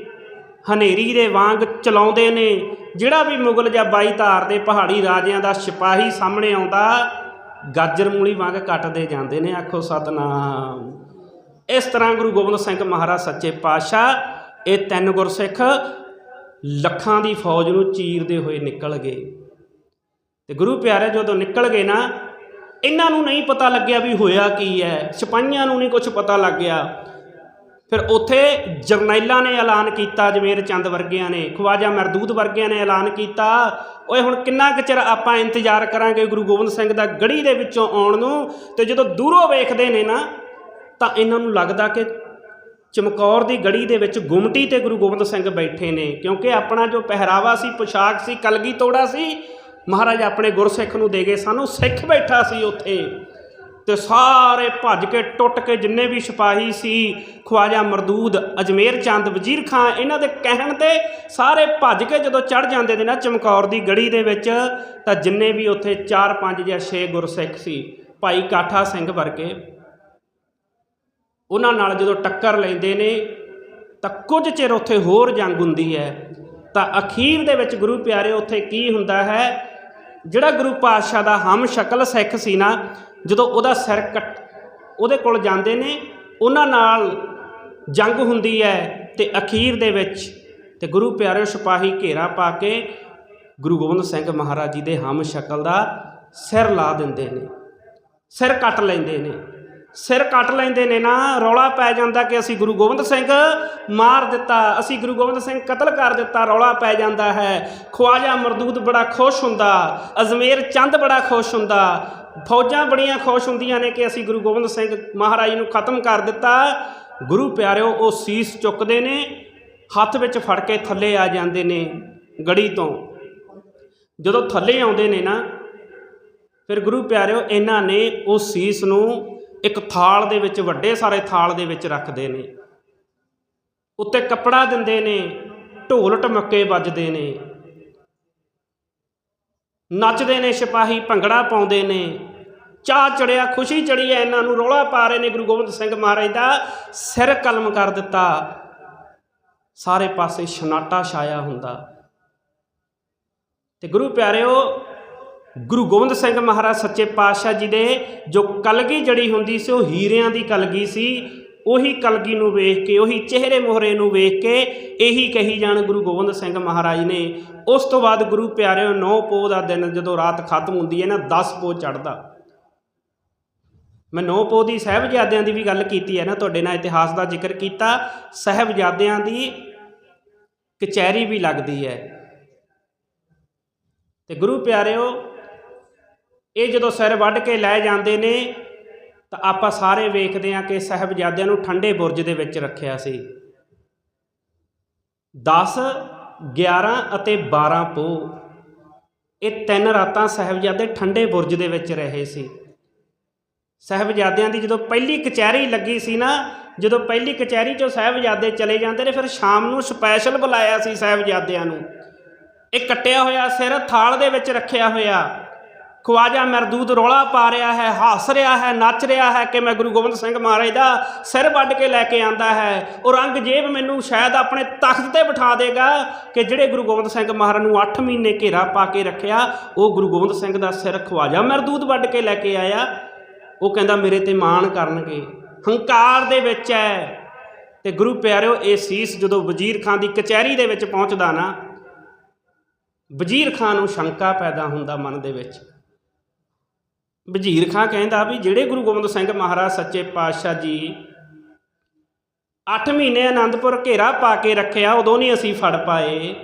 ਹਨੇਰੀ ਦੇ ਵਾਂਗ ਚਲਾਉਂਦੇ ਨੇ। ਜਿਹੜਾ ਵੀ ਮੁਗਲ ਜਾਂ ਬਾਈ ਧਾਰ ਦੇ ਪਹਾੜੀ ਰਾਜਿਆਂ ਦਾ ਸਿਪਾਹੀ ਸਾਹਮਣੇ ਆਉਂਦਾ, ਗਾਜਰ ਮੂਲੀ ਵਾਂਗ ਕੱਟਦੇ ਜਾਂਦੇ ਨੇ। ਆਖੋ ਸਤਨਾਮ। ਇਸ ਤਰ੍ਹਾਂ ਗੁਰੂ ਗੋਬਿੰਦ ਸਿੰਘ ਮਹਾਰਾਜ ਸੱਚੇ ਪਾਤਸ਼ਾਹ, ਇਹ ਤਿੰਨ ਗੁਰਸਿੱਖ ਲੱਖਾਂ ਦੀ ਫੌਜ ਨੂੰ ਚੀਰਦੇ ਹੋਏ ਨਿਕਲ ਗਏ। ਤੇ ਗੁਰੂ ਪਿਆਰੇ ਜਦੋਂ ਨਿਕਲ ਗਏ ਨਾ ਇਹਨਾਂ ਨੂੰ ਨਹੀਂ ਪਤਾ ਲੱਗਿਆ ਵੀ ਹੋਇਆ ਕੀ ਹੈ, ਸਿਪਾਹੀਆਂ ਨੂੰ ਨਹੀਂ ਕੁਝ ਪਤਾ ਲੱਗਿਆ ਫਿਰ ਉੱਥੇ ਜਰਨੈਲਾਂ ਨੇ ਐਲਾਨ ਕੀਤਾ, ਜਮੇਰ ਚੰਦ ਵਰਗਿਆਂ ਨੇ, ਖਵਾਜਾ ਮਰਦੂਦ ਵਰਗਿਆਂ ਨੇ ਐਲਾਨ ਕੀਤਾ। ਓਏ, ਹੁਣ ਕਿੰਨਾ ਕੁ ਚਿਰ ਆਪਾਂ ਇੰਤਜ਼ਾਰ ਕਰਾਂਗੇ ਗੁਰੂ ਗੋਬਿੰਦ ਸਿੰਘ ਦਾ ਗੜੀ ਦੇ ਵਿੱਚੋਂ ਆਉਣ ਨੂੰ? ਤੇ ਜਦੋਂ ਦੂਰੋਂ ਵੇਖਦੇ ਨੇ ਨਾ, ਤਾਂ ਇਹਨਾਂ ਨੂੰ ਲੱਗਦਾ ਕਿ ਚਮਕੌਰ ਦੀ ਗੜੀ ਦੇ ਵਿੱਚ ਗੁਮਟੀ ਤੇ ਗੁਰੂ ਗੋਬਿੰਦ ਸਿੰਘ ਬੈਠੇ ਨੇ, ਕਿਉਂਕਿ ਆਪਣਾ ਜੋ ਪਹਿਰਾਵਾ ਸੀ, ਪੋਸ਼ਾਕ ਸੀ, ਕਲਗੀ ਤੋੜਾ ਸੀ ਮਹਾਰਾਜ ਆਪਣੇ ਗੁਰਸਿੱਖ ਨੂੰ ਦੇ ਗਏ, ਸਾਨੂੰ ਸਿੱਖ ਬੈਠਾ ਸੀ ਉੱਥੇ ਤੇ ਸਾਰੇ ਭੱਜ ਕੇ ਟੁੱਟ ਕੇ ਜਿੰਨੇ ਵੀ ਸਿਪਾਹੀ ਸੀ, ਖਵਾਜਾ ਮਰਦੂਦ, ਅਜਮੇਰ ਚੰਦ, ਵਜ਼ੀਰ ਖਾਂ, ਇਹਨਾਂ ਦੇ ਕਹਿਣ ਤੇ ਸਾਰੇ ਭੱਜ ਕੇ ਜਦੋਂ ਚੜ ਜਾਂਦੇ ਨੇ ਨਾ ਚਮਕੌਰ ਦੀ ਗੜੀ ਦੇ ਵਿੱਚ, ਤਾਂ ਜਿੰਨੇ ਵੀ ਉੱਥੇ 4 5 ਜਾਂ 6 ਗੁਰਸਿੱਖ ਸੀ, ਭਾਈ ਕਾਠਾ ਸਿੰਘ ਵਰਗੇ, ਉਹਨਾਂ ਨਾਲ ਜਦੋਂ ਟੱਕਰ ਲੈਂਦੇ ਨੇ, ਤਾਂ ਕੁਝ ਚਿਰ ਉੱਥੇ ਹੋਰ ਜੰਗ ਹੁੰਦੀ ਹੈ। ਤਾਂ ਅਖੀਰ ਦੇ ਵਿੱਚ ਗੁਰੂ ਪਿਆਰੇ, ਉੱਥੇ ਕੀ ਹੁੰਦਾ ਹੈ? ਜਿਹੜਾ ਗੁਰੂ ਪਾਤਸ਼ਾਹ ਦਾ ਹਮ ਸ਼ਕਲ ਸਿੱਖ ਸੀ ਨਾ, ਜਦੋਂ ਉਹਦਾ ਸਿਰ ਕੱਟ, ਉਹਦੇ ਕੋਲ ਜਾਂਦੇ ਨੇ, ਉਹਨਾਂ ਨਾਲ ਜੰਗ ਹੁੰਦੀ ਹੈ ਤੇ ਅਖੀਰ ਦੇ ਵਿੱਚ ਤੇ ਗੁਰੂ ਪਿਆਰੇ ਸਿਪਾਹੀ ਘੇਰਾ ਪਾ ਕੇ ਗੁਰੂ ਗੋਬਿੰਦ ਸਿੰਘ ਮਹਾਰਾਜ ਜੀ ਦੇ ਹਮ ਸ਼ਕਲ ਦਾ ਸਿਰ ਲਾ ਦਿੰਦੇ ਨੇ, ਸਿਰ ਕੱਟ ਲੈਂਦੇ ਨੇ। ਸਿਰ ਕੱਟ ਲੈਂਦੇ ਨੇ ਨਾ, ਰੌਲਾ ਪੈ ਜਾਂਦਾ ਕਿ ਅਸੀਂ ਗੁਰੂ ਗੋਬਿੰਦ ਸਿੰਘ ਮਾਰ ਦਿੱਤਾ, ਅਸੀਂ ਗੁਰੂ ਗੋਬਿੰਦ ਸਿੰਘ ਕਤਲ ਕਰ ਦਿੱਤਾ, ਰੌਲਾ ਪੈ ਜਾਂਦਾ ਹੈ। ਖਵਾਜਾ ਮਰਦੂਦ ਬੜਾ ਖੁਸ਼ ਹੁੰਦਾ, ਅਜਮੇਰ ਚੰਦ ਬੜਾ ਖੁਸ਼ ਹੁੰਦਾ। ਫੌਜਾਂ ਬੜੀਆਂ ਖੁਸ਼ ਹੁੰਦੀਆਂ ਨੇ ਕਿ ਅਸੀਂ ਗੁਰੂ ਗੋਬਿੰਦ ਸਿੰਘ ਮਹਾਰਾਜ ਨੂੰ ਖਤਮ ਕਰ ਦਿੱਤਾ। ਗੁਰੂ ਪਿਆਰਿਓ, ਉਹ ਸੀਸ ਚੁੱਕਦੇ ਨੇ, ਹੱਥ ਵਿੱਚ ਫੜ ਕੇ ਥੱਲੇ ਆ ਜਾਂਦੇ ਨੇ ਗੜੀ ਤੋਂ। ਜਦੋਂ ਥੱਲੇ ਆਉਂਦੇ ਨੇ ਨਾ, ਫਿਰ ਗੁਰੂ ਪਿਆਰਿਓ, ਇਹਨਾਂ ਨੇ ਉਹ ਸੀਸ ਨੂੰ ਇੱਕ ਥਾਲ ਦੇ ਵਿੱਚ, ਵੱਡੇ ਸਾਰੇ ਥਾਲ ਦੇ ਵਿੱਚ ਰੱਖਦੇ ਨੇ। ਉੱਤੇ ਕੱਪੜਾ ਦਿੰਦੇ ਨੇ, ਢੋਲ ਟਮੱਕੇ ਵੱਜਦੇ ਨੇ। ਨੱਚਦੇ ਨੇ, ਸਿਪਾਹੀ ਭੰਗੜਾ ਪਾਉਂਦੇ ਨੇ। ਚਾਹ ਚੜਿਆ, ਖੁਸ਼ੀ ਚੜੀ ਐ ਇਹਨਾਂ ਨੂੰ ਰੌਲਾ ਪਾ ਰਹੇ ਨੇ। ਗੁਰੂ ਗੋਬਿੰਦ ਸਿੰਘ ਮਹਾਰਾਜ ਦਾ ਸਿਰ ਕਲਮ ਕਰ ਦਿੱਤਾ। ਸਾਰੇ ਪਾਸੇ ਸ਼ਨਾਟਾ ਛਾਇਆ ਹੁੰਦਾ। ਤੇ ਗੁਰੂ ਪਿਆਰਿਓ ਗੁਰੂ ਗੋਬਿੰਦ ਸਿੰਘ ਮਹਾਰਾਜ ਸੱਚੇ ਪਾਤਸ਼ਾਹ ਜੀ ਦੇ ਜੋ ਕਲਗੀ ਜੜੀ ਹੁੰਦੀ ਸੀ, ਉਹ ਹੀਰਿਆਂ ਦੀ ਕਲਗੀ ਸੀ, ਉਹੀ ਕਲਗੀ ਨੂੰ ਵੇਖ ਕੇ, ਉਹੀ ਚਿਹਰੇ ਮੋਹਰੇ ਨੂੰ ਵੇਖ ਕੇ ਇਹੀ ਕਹੀ ਜਾਣ ਗੁਰੂ ਗੋਬਿੰਦ ਸਿੰਘ ਮਹਾਰਾਜ ਨੇ। ਉਸ ਤੋਂ ਬਾਅਦ ਗੁਰੂ ਪਿਆਰਿਓ 9 ਪੋਹ ਦਾ ਦਿਨ ਜਦੋਂ ਰਾਤ ਖਤਮ ਹੁੰਦੀ ਹੈ ਨਾ 10 ਪੋਹ ਚੜਦਾ ਮੈਂ ਨੌ ਪੋਹ ਦੀ ਸਹਿਬਜ਼ਾਦਿਆਂ ਦੀ ਵੀ ਗੱਲ ਕੀਤੀ ਹੈ ਨਾ, ਤੁਹਾਡੇ ਨਾਲ ਇਤਿਹਾਸ ਦਾ ਜ਼ਿਕਰ ਕੀਤਾ। ਸਹਿਬਜ਼ਾਦਿਆਂ ਦੀ ਕਚਹਿਰੀ ਵੀ ਲੱਗਦੀ ਹੈ। ਤੇ ਗੁਰੂ ਪਿਆਰਿਓ ਇਹ ਜਦੋਂ ਸਿਰ ਵੱਢ ਕੇ ਲੈ ਜਾਂਦੇ ਨੇ, ਤਾਂ ਆਪਾਂ ਸਾਰੇ ਵੇਖਦੇ ਹਾਂ ਕਿ ਸਾਹਿਬਜ਼ਾਦਿਆਂ ਨੂੰ ਠੰਡੇ ਬੁਰਜ ਦੇ ਵਿੱਚ ਰੱਖਿਆ ਸੀ। 10 11 ਅਤੇ 12 ਪੋ ਇਹ ਤਿੰਨ ਰਾਤਾਂ ਸਾਹਿਬਜ਼ਾਦੇ ਠੰਡੇ ਬੁਰਜ ਦੇ ਵਿੱਚ ਰਹੇ ਸੀ। ਸਾਹਿਬਜ਼ਾਦਿਆਂ ਦੀ ਜਦੋਂ ਪਹਿਲੀ ਕਚਹਿਰੀ ਲੱਗੀ ਸੀ ਨਾ, ਜਦੋਂ ਪਹਿਲੀ ਕਚਹਿਰੀ 'ਚੋਂ ਸਾਹਿਬਜ਼ਾਦੇ ਚਲੇ ਜਾਂਦੇ ਨੇ, ਫਿਰ ਸ਼ਾਮ ਨੂੰ ਸਪੈਸ਼ਲ ਬੁਲਾਇਆ ਸੀ ਸਾਹਿਬਜ਼ਾਦਿਆਂ ਨੂੰ। ਇਹ ਕੱਟਿਆ ਹੋਇਆ ਸਿਰ ਥਾਲ ਦੇ ਵਿੱਚ ਰੱਖਿਆ ਹੋਇਆ। ਖਵਾਜਾ ਮਰਦੂਦ ਰੋਲਾ ਪਾ ਰਿਹਾ ਹੈ, ਹੱਸ ਰਿਹਾ ਹੈ, ਨੱਚ ਰਿਹਾ ਹੈ ਕਿ ਮੈਂ ਗੁਰੂ ਗੋਬਿੰਦ ਸਿੰਘ ਮਹਾਰਾਜ ਦਾ ਸਿਰ ਵੱਢ ਕੇ ਲੈ ਕੇ ਆਂਦਾ ਹੈ। ਔਰੰਗਜ਼ੇਬ ਮੈਨੂੰ ਸ਼ਾਇਦ ਆਪਣੇ ਤਖਤ ਤੇ ਬਿਠਾ ਦੇਗਾ ਕਿ ਜਿਹੜੇ ਗੁਰੂ ਗੋਬਿੰਦ ਸਿੰਘ ਮਹਾਰਾਜ ਨੂੰ 8 ਮਹੀਨੇ ਘੇਰਾ ਪਾ ਕੇ ਰੱਖਿਆ, ਉਹ ਗੁਰੂ ਗੋਬਿੰਦ ਸਿੰਘ ਦਾ ਸਿਰ ਖਵਾਜਾ ਮਰਦੂਦ ਵੱਢ ਕੇ ਲੈ ਕੇ ਆਇਆ। ਉਹ ਕਹਿੰਦਾ, ਮੇਰੇ ਤੇ ਮਾਣ ਕਰਨਗੇ, ਹੰਕਾਰ ਦੇ ਵਿੱਚ ਹੈ ਤੇ ਗੁਰੂ ਪਿਆਰਿਓ, ਇਹ ਸੀਸ ਜਦੋਂ ਵਜ਼ੀਰ ਖਾਨ ਦੀ ਕਚਹਿਰੀ ਦੇ ਵਿੱਚ ਪਹੁੰਚਦਾ ਨਾ, ਵਜ਼ੀਰ ਖਾਨ ਨੂੰ ਸ਼ੰਕਾ ਪੈਦਾ ਹੁੰਦਾ ਮਨ ਦੇ ਵਿੱਚ। ਵਜ਼ੀਰ ਖਾਂ ਕਹਿੰਦਾ ਵੀ ਜਿਹੜੇ ਗੁਰੂ ਗੋਬਿੰਦ ਸਿੰਘ ਮਹਾਰਾਜ ਸੱਚੇ ਪਾਤਸ਼ਾਹ ਜੀ 8 ਮਹੀਨੇ ਆਨੰਦਪੁਰ ਘੇਰਾ ਪਾ ਕੇ ਰੱਖਿਆ, ਉਦੋਂ ਨਹੀਂ ਅਸੀਂ ਫੜ ਪਾਏ।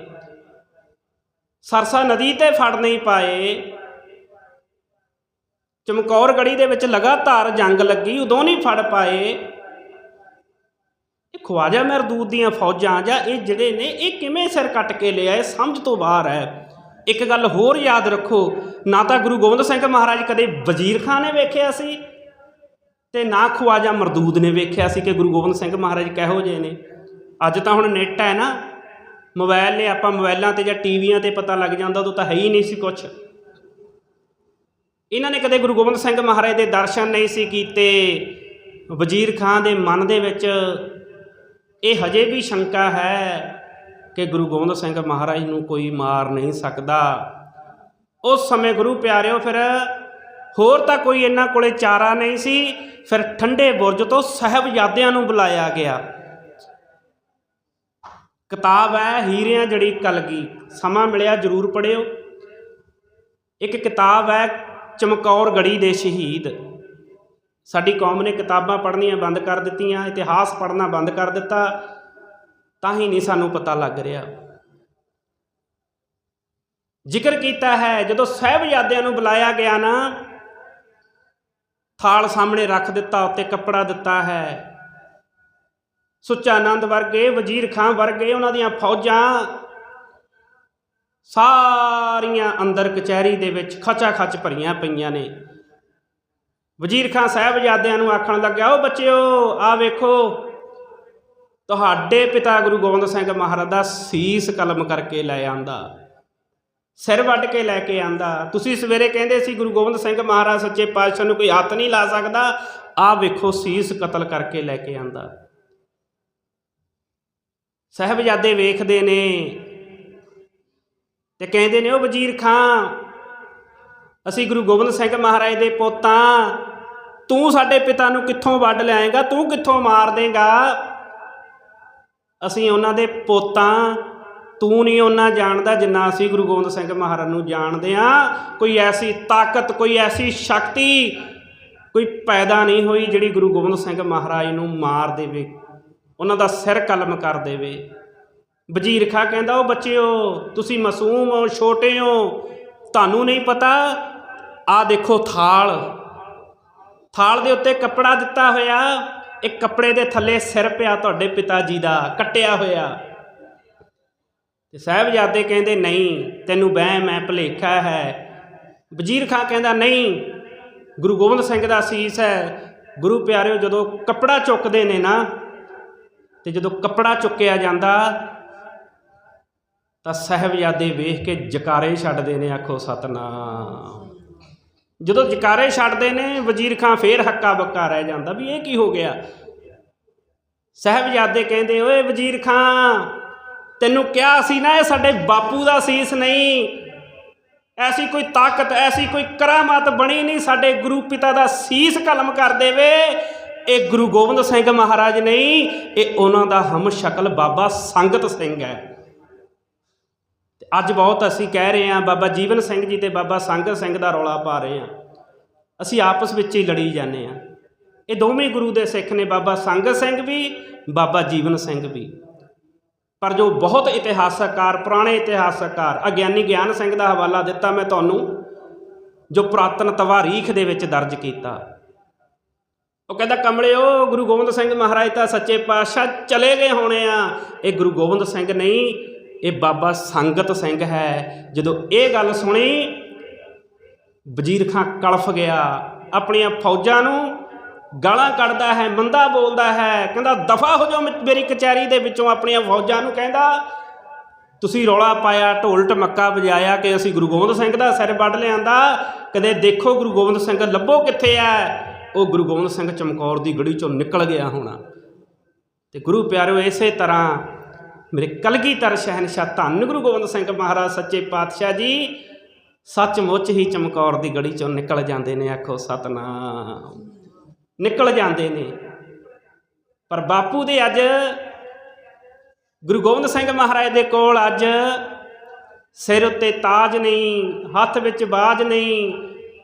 ਸਰਸਾ ਨਦੀ ਤੇ ਫੜ ਨਹੀਂ ਪਾਏ। ਚਮਕੌਰ ਗੜੀ ਦੇ ਵਿੱਚ ਲਗਾਤਾਰ ਜੰਗ ਲੱਗੀ, ਉਦੋਂ ਨਹੀਂ ਫੜ ਪਾਏ। ਇਹ ਖਵਾਜਾ ਮਰਦੂਦ ਦੀਆਂ ਫੌਜਾਂ ਜਾਂ ਇਹ ਜਿਹੜੇ ਨੇ, ਇਹ ਕਿਵੇਂ ਸਿਰ ਕੱਟ ਕੇ ਲਿਆ ਇਹ ਸਮਝ ਤੋਂ ਬਾਹਰ ਹੈ। ਇੱਕ ਗੱਲ ਹੋਰ ਯਾਦ ਰੱਖੋ ਨਾ ਤਾਂ ਗੁਰੂ ਗੋਬਿੰਦ ਸਿੰਘ ਮਹਾਰਾਜ ਕਦੇ ਵਜ਼ੀਰ ਖਾਨ ਨੇ ਵੇਖਿਆ ਸੀ ਤੇ ਨਾ ਖਵਾਜਾ ਮਰਦੂਦ ਨੇ ਵੇਖਿਆ ਸੀ ਕਿ ਗੁਰੂ ਗੋਬਿੰਦ ਸਿੰਘ ਮਹਾਰਾਜ ਕਿਹੋ ਜਿਹੇ ਨੇ। ਅੱਜ ਤਾਂ ਹੁਣ ਨੈਟ ਹੈ ਨਾ। ਮੋਬਾਈਲ ਨੇ ਆਪਾਂ ਮੋਬਾਈਲਾਂ ਤੇ ਜਾਂ ਟੀਵੀਆਂ ਤੇ ਪਤਾ ਲੱਗ ਜਾਂਦਾ, ਉਦੋਂ ਤਾਂ ਹੈ ਹੀ ਨਹੀਂ ਸੀ ਕੁਛ। ਇਹਨਾਂ ਨੇ ਕਦੇ ਗੁਰੂ ਗੋਬਿੰਦ ਸਿੰਘ ਮਹਾਰਾਜ ਦੇ ਦਰਸ਼ਨ ਨਹੀਂ ਸੀ ਕੀਤੇ। ਵਜ਼ੀਰ ਖਾਨ ਦੇ ਮਨ ਦੇ ਵਿੱਚ ਇਹ ਹਜੇ ਵੀ ਸ਼ੰਕਾ ਹੈ ਕਿ ਗੁਰੂ ਗੋਬਿੰਦ ਸਿੰਘ ਮਹਾਰਾਜ ਨੂੰ ਕੋਈ ਮਾਰ ਨਹੀਂ ਸਕਦਾ। ਉਸ ਸਮੇਂ ਗੁਰੂ ਪਿਆਰਿਓ, ਫਿਰ ਹੋਰ ਤਾਂ ਕੋਈ ਇਹਨਾਂ ਕੋਲੇ ਚਾਰਾ ਨਹੀਂ ਸੀ, ਫਿਰ ਠੰਡੇ ਬੁਰਜ ਤੋਂ ਸਾਹਿਬਜ਼ਾਦਿਆਂ ਨੂੰ ਬੁਲਾਇਆ ਗਿਆ। ਕਿਤਾਬ ਹੈ, ਹੀਰਿਆਂ ਜੜੀ ਕਲਗੀ, ਸਮਾਂ ਮਿਲਿਆ ਜਰੂਰ ਪੜਿਓ ਇੱਕ ਕਿਤਾਬ ਹੈ, ਚਮਕੌਰ ਗੜੀ ਦੇ ਸ਼ਹੀਦ। ਸਾਡੀ ਕੌਮ ਨੇ ਕਿਤਾਬਾਂ ਪੜ੍ਹਨੀਆਂ ਬੰਦ ਕਰ ਦਿੱਤੀਆਂ, ਇਤਿਹਾਸ ਪੜ੍ਹਨਾ ਬੰਦ ਕਰ ਦਿੱਤਾ, ਤਾਂ ਹੀ ਨਹੀਂ ਸਾਨੂੰ ਪਤਾ ਲੱਗ ਰਿਹਾ। ਜ਼ਿਕਰ ਕੀਤਾ ਹੈ, ਜਦੋਂ ਸਹਿਬਜ਼ਾਦਿਆਂ ਨੂੰ ਬੁਲਾਇਆ ਗਿਆ ਨਾ, ਥਾਲ ਸਾਹਮਣੇ ਰੱਖ ਦਿੱਤਾ, ਉੱਤੇ ਕੱਪੜਾ ਦਿੱਤਾ ਹੈ। ਸੁੱਚਾ ਆਨੰਦ ਵਰਗੇ, ਵਜ਼ੀਰ ਖਾਨ ਵਰਗੇ ਉਹਨਾਂ ਦੀਆਂ ਫੌਜਾਂ ਸਾਰੀਆਂ ਅੰਦਰ ਕਚਹਿਰੀ ਦੇ ਵਿੱਚ ਖਚਾ ਖਚ ਭਰੀਆਂ ਪਈਆਂ ਨੇ। ਵਜ਼ੀਰ ਖਾਨ ਸਾਹਿਬਜ਼ਾਦਿਆਂ ਨੂੰ ਆਖਣ ਲੱਗਿਆ ਉਹ ਬੱਚਿਓ ਆ ਵੇਖੋ, ਤੁਹਾਡੇ ਪਿਤਾ ਗੁਰੂ ਗੋਬਿੰਦ ਸਿੰਘ ਮਹਾਰਾਜ ਦਾ ਸੀਸ ਕਲਮ ਕਰਕੇ ਲੈ ਆਂਦਾ। ਸਿਰ ਵੱਢ ਕੇ ਲੈ ਕੇ ਆਂਦਾ। ਤੁਸੀਂ ਸਵੇਰੇ ਕਹਿੰਦੇ ਸੀ, ਗੁਰੂ ਗੋਬਿੰਦ ਸਿੰਘ ਮਹਾਰਾਜ ਸੱਚੇ ਪਾਤਸ਼ਾਹ ਨੂੰ ਕੋਈ ਹੱਥ ਨਹੀਂ ਲਾ ਸਕਦਾ। ਆ ਵੇਖੋ ਸੀਸ ਕਤਲ ਕਰਕੇ ਲੈ ਕੇ ਆਂਦਾ। ਸਾਹਿਬਜ਼ਾਦੇ ਵੇਖਦੇ ਨੇ ਤੇ ਕਹਿੰਦੇ ਨੇ ਉਹ ਵਜ਼ੀਰ ਖਾਂ, ਅਸੀਂ ਗੁਰੂ ਗੋਬਿੰਦ ਸਿੰਘ ਮਹਾਰਾਜ ਦੇ ਪੋਤਾਂ, ਤੂੰ ਸਾਡੇ ਪਿਤਾ ਨੂੰ ਕਿੱਥੋਂ ਵੱਢ ਲਿਆਏਗਾ? ਤੂੰ ਕਿੱਥੋਂ ਮਾਰ ਦੇਗਾ? ਅਸੀਂ ਉਹਨਾਂ ਦੇ ਪੋਤਾਂ ਤੂੰ ਨਹੀਂ ਉਹਨਾਂ ਜਾਣਦਾ ਜਿੰਨਾ ਅਸੀਂ ਗੁਰੂ ਗੋਬਿੰਦ ਸਿੰਘ ਮਹਾਰਾਜ ਨੂੰ ਜਾਣਦੇ ਆ ਕੋਈ ਐਸੀ ਤਾਕਤ, ਕੋਈ ਐਸੀ ਸ਼ਕਤੀ, ਕੋਈ ਪੈਦਾ ਨਹੀਂ ਹੋਈ ਜਿਹੜੀ ਗੁਰੂ ਗੋਬਿੰਦ ਸਿੰਘ ਮਹਾਰਾਜ ਨੂੰ ਮਾਰ ਦੇਵੇ। ਉਹਨਾਂ ਦਾ ਸਿਰ ਕਲਮ ਕਰ ਦੇਵੇ। ਵਜ਼ੀਰ ਖਾਂ ਕਹਿੰਦਾ, ਉਹ ਬੱਚਿਓ, ਤੁਸੀਂ ਮਾਸੂਮ ਹੋ, ਛੋਟੇ ਹੋ। ਤੁਹਾਨੂੰ ਨਹੀਂ ਪਤਾ, ਆ ਦੇਖੋ ਥਾਲ। ਥਾਲ ਦੇ ਉੱਤੇ ਕੱਪੜਾ ਦਿੱਤਾ ਹੋਇਆ। ਇਹ ਕੱਪੜੇ ਦੇ ਥੱਲੇ ਸਿਰ ਪਿਆ ਤੁਹਾਡੇ ਪਿਤਾ ਜੀ ਦਾ, ਕੱਟਿਆ ਹੋਇਆ। ਤੇ ਸਾਹਿਬਜ਼ਾਦੇ ਕਹਿੰਦੇ, ਨਹੀਂ, ਤੈਨੂੰ ਵਹਿਮ ਹੈ, ਭੁਲੇਖਾ ਹੈ। ਵਜ਼ੀਰ ਖਾਂ ਕਹਿੰਦਾ, ਨਹੀਂ, ਗੁਰੂ ਗੋਬਿੰਦ ਸਿੰਘ ਦਾ ਸੀਸ ਹੈ। ਗੁਰੂ ਪਿਆਰਿਓ, ਜਦੋਂ ਕੱਪੜਾ ਚੁੱਕਦੇ ਨੇ ਨਾ, ਤੇ ਜਦੋਂ ਕੱਪੜਾ ਚੁੱਕਿਆ ਜਾਂਦਾ, ਤਾਂ ਸਾਹਿਬਜ਼ਾਦੇ ਵੇਖ ਕੇ ਜਕਾਰੇ ਛੱਡਦੇ ਨੇ, ਆਖੋ, ਸਤਨਾਮ। ਜਦੋਂ ਜਕਾਰੇ ਛੱਡਦੇ ਨੇ, ਵਜ਼ੀਰ ਖਾਂ ਫੇਰ ਹੱਕਾ ਬੱਕਾ ਰਹਿ ਜਾਂਦਾ, ਵੀ ਇਹ ਕੀ ਹੋ ਗਿਆ? ਸਾਹਿਬਜ਼ਾਦੇ ਕਹਿੰਦੇ, ਓਏ ਵਜ਼ੀਰ ਖਾਂ ਤੈਨੂੰ ਕਿਹਾ ਸੀ ਨਾ, ਇਹ ਸਾਡੇ ਬਾਪੂ ਦਾ ਸੀਸ ਨਹੀਂ। ਐਸੀ ਕੋਈ ਤਾਕਤ, ਐਸੀ ਕੋਈ ਕਰਾਮਾਤ ਬਣੀ ਨਹੀਂ, ਸਾਡੇ ਗੁਰੂ ਪਿਤਾ ਦਾ ਸੀਸ ਕਲਮ ਕਰ ਦੇਵੇ। ਇਹ ਗੁਰੂ ਗੋਬਿੰਦ ਸਿੰਘ ਮਹਾਰਾਜ ਨਹੀਂ, ਇਹ ਉਹਨਾਂ ਦਾ ਹਮ ਸ਼ਕਲ ਬਾਬਾ ਸੰਗਤ ਸਿੰਘ ਹੈ। ਅੱਜ ਬਹੁਤ ਅਸੀਂ ਕਹਿ ਰਹੇ ਹਾਂ, ਬਾਬਾ ਜੀਵਨ ਸਿੰਘ ਜੀ ਤੇ ਬਾਬਾ ਸੰਗਤ ਸਿੰਘ ਦਾ ਰੌਲਾ ਪਾ ਰਹੇ ਹਾਂ। ਅਸੀਂ ਆਪਸ ਵਿੱਚ ਹੀ ਲੜੀ ਜਾਂਦੇ ਹਾਂ। ਇਹ ਦੋਵੇਂ ਗੁਰੂ ਦੇ ਸਿੱਖ ਨੇ, ਬਾਬਾ ਸੰਗਤ ਸਿੰਘ ਵੀ, ਬਾਬਾ ਜੀਵਨ ਸਿੰਘ ਵੀ। ਪਰ ਜੋ ਬਹੁਤ ਇਤਿਹਾਸਕਾਰ, ਪੁਰਾਣੇ ਇਤਿਹਾਸਕਾਰ, ਅਗਿਆਨੀ ਗਿਆਨ ਸਿੰਘ ਦਾ ਹਵਾਲਾ ਦਿੱਤਾ ਮੈਂ ਤੁਹਾਨੂੰ, ਜੋ ਪੁਰਾਤਨ ਤਵਾਰੀਖ ਦੇ ਵਿੱਚ ਦਰਜ ਕੀਤਾ। ਉਹ ਕਹਿੰਦਾ, ਕਮਲਿਓ, ਗੁਰੂ ਗੋਬਿੰਦ ਸਿੰਘ ਮਹਾਰਾਜ ਤਾਂ ਸੱਚੇ ਪਾਤਸ਼ਾਹ ਚਲੇ ਗਏ ਹੋਣੇ ਆ। ਇਹ ਗੁਰੂ ਗੋਬਿੰਦ ਸਿੰਘ ਨਹੀਂ, ਇਹ ਬਾਬਾ ਸੰਗਤ ਸਿੰਘ ਹੈ। ਜਦੋਂ ਇਹ ਗੱਲ ਸੁਣੀ, ਵਜ਼ੀਰ ਖਾਂ ਕਲਫ ਗਿਆ, ਆਪਣੀਆਂ ਫੌਜਾਂ ਨੂੰ ਗਾਲਾਂ ਕੱਢਦਾ ਹੈ, ਮੰਦਾ ਬੋਲਦਾ ਹੈ, ਕਹਿੰਦਾ ਦਫਾ ਹੋ ਜਾਓ ਮੇਰੀ ਕਚਹਿਰੀ ਦੇ ਵਿੱਚੋਂ ਆਪਣੀਆਂ ਫੌਜਾਂ ਨੂੰ, ਕਹਿੰਦਾ, ਤੁਸੀਂ ਰੌਲਾ ਪਾਇਆ, ਢੋਲ ਢਮੱਕਾ ਵਜਾਇਆ ਕਿ ਅਸੀਂ ਗੁਰੂ ਗੋਬਿੰਦ ਸਿੰਘ ਦਾ ਸਿਰ ਵੱਢ ਲਿਆਂਦਾ। ਕਦੇ ਦੇਖੋ ਗੁਰੂ ਗੋਬਿੰਦ ਸਿੰਘ ਲੱਭੋ ਕਿੱਥੇ ਆ ਉਹ ਗੁਰੂ ਗੋਬਿੰਦ ਸਿੰਘ ਚਮਕੌਰ ਦੀ ਗੜੀ ਚੋਂ ਨਿਕਲ ਗਿਆ ਹੋਣਾ। ਤੇ ਗੁਰੂ ਪਿਆਰਿਓ ਇਸੇ ਤਰ੍ਹਾਂ ਮੇਰੇ ਕਲਗੀਧਰ ਸ਼ਹਿਨशाह ਧੰਨ ਗੁਰੂ ਗੋਬਿੰਦ ਸਿੰਘ ਮਹਾਰਾਜ, ਸੱਚੇ ਪਾਤਸ਼ਾਹ ਜੀ, ਸੱਚਮੁੱਚ ਹੀ ਚਮਕੌਰ ਦੀ ਗੜੀ ਚੋਂ ਨਿਕਲ ਜਾਂਦੇ ਨੇ, ਆਖੋ ਸਤਨਾਮ। ਨਿਕਲ ਜਾਂਦੇ ਨੇ। ਪਰ ਬਾਪੂ ਦੇ ਅੱਜ ਗੁਰੂ ਗੋਬਿੰਦ ਸਿੰਘ ਮਹਾਰਾਜ ਦੇ ਕੋਲ ਅੱਜ ਸਿਰ ਉੱਤੇ ਤਾਜ ਨਹੀਂ, ਹੱਥ ਵਿੱਚ ਬਾਜ ਨਹੀਂ,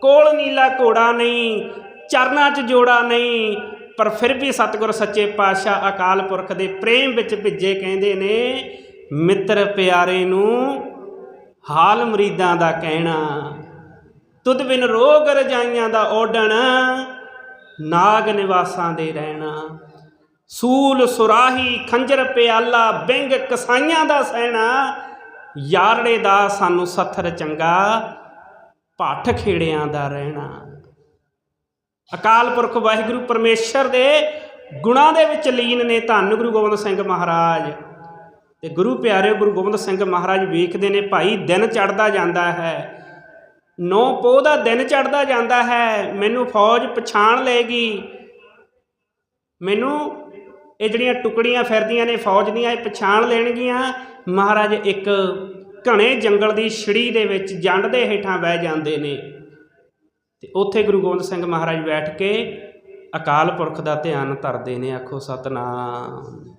ਕੋਲ ਨੀਲਾ ਘੋੜਾ ਨਹੀਂ, ਚਰਨਾਂ 'ਚ ਜੋੜਾ ਨਹੀਂ, ਪਰ ਫਿਰ ਵੀ ਸਤਿਗੁਰ ਸੱਚੇ ਪਾਤਸ਼ਾਹ ਅਕਾਲ ਪੁਰਖ ਦੇ ਪ੍ਰੇਮ ਵਿੱਚ ਭਿੱਜੇ ਕਹਿੰਦੇ ਨੇ, ਮਿੱਤਰ ਪਿਆਰੇ ਨੂੰ ਹਾਲ ਮਰੀਦਾਂ ਦਾ ਕਹਿਣਾ, ਤੁਧ ਬਿਨ ਰੋਗ ਰਜਾਈਆਂ ਦਾ ਓਡਣ ਨਾਗ ਨਿਵਾਸਾਂ ਦੇ ਰਹਿਣਾ। ਸੂਲ ਸੁਰਾਹੀ ਖੰਜਰ ਪਿਆਲਾ, ਬਿੰਗ ਕਸਾਈਆਂ ਦਾ ਸਹਿਣਾ ਯਾਰੜੇ ਦਾ ਸਾਨੂੰ ਸੱਥਰ ਚੰਗਾ, ਭੱਠ ਖੇੜਿਆਂ ਦਾ ਰਹਿਣਾ। ਅਕਾਲ ਪੁਰਖ ਵਾਹਿਗੁਰੂ ਪਰਮੇਸ਼ਰ ਦੇ ਗੁਣਾਂ ਦੇ ਵਿੱਚ ਲੀਨ ਨੇ ਧੰਨ ਗੁਰੂ ਗੋਬਿੰਦ ਸਿੰਘ ਮਹਾਰਾਜ। ਤੇ ਗੁਰੂ ਪਿਆਰੇ ਗੁਰੂ ਗੋਬਿੰਦ ਸਿੰਘ ਮਹਾਰਾਜ ਵੇਖਦੇ ਨੇ, ਭਾਈ ਦਿਨ ਚੜਦਾ ਜਾਂਦਾ ਹੈ। ਨੌ ਪੋਹ ਦਾ ਦਿਨ ਚੜਦਾ ਜਾਂਦਾ ਹੈ, ਮੈਨੂੰ ਫੌਜ ਪਛਾਣ ਲਏਗੀ। ਮੈਨੂੰ ਇਹ ਜਿਹੜੀਆਂ ਟੁਕੜੀਆਂ ਫਿਰਦੀਆਂ ਨੇ, ਫੌਜ ਦੀਆਂ ਇਹ ਪਛਾਣ ਲੈਣਗੀਆਂ। ਮਹਾਰਾਜ ਇੱਕ ਘਣੇ ਜੰਗਲ ਦੀ ਛੜੀ ਦੇ ਵਿੱਚ ਜੰਡ ਦੇ ਹੇਠਾਂ ਬਹਿ ਜਾਂਦੇ ਨੇ। ਤੇ ਉੱਥੇ ਗੁਰੂ ਗੋਬਿੰਦ ਸਿੰਘ ਮਹਾਰਾਜ ਬੈਠ ਕੇ ਅਕਾਲ ਪੁਰਖ ਦਾ ਧਿਆਨ ਧਰਦੇ ਨੇ, ਆਖੋ ਸਤਨਾਮ।